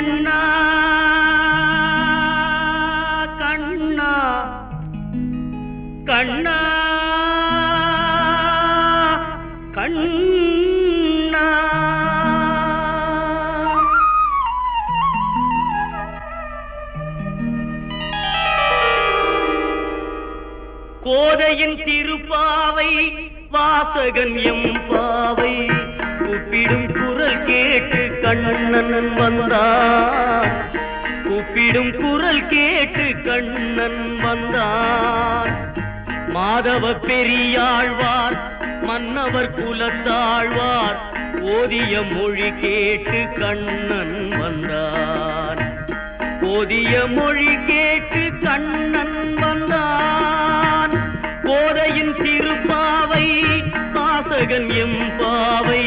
கண்ணா கண்ணா கண்ணா கண்ணா. கோதையின் திருப்பாவை வாசகன் எம் பாவை கூப்பிடும் குரல் கேட்டு கண்ணன் வந்தான் கூப்பிடும் குரல் கேட்டு கண்ணன் வந்தான் மாதவ பெரியாழ்வார் மன்னவர் குலத்தாழ்வார் ஓதிய மொழி கேட்டு கண்ணன் வந்தான் ஓதிய மொழி கேட்டு கண்ணன் வந்தான் கோதையின் திருப்பாவை வாசகன் எம் பாவை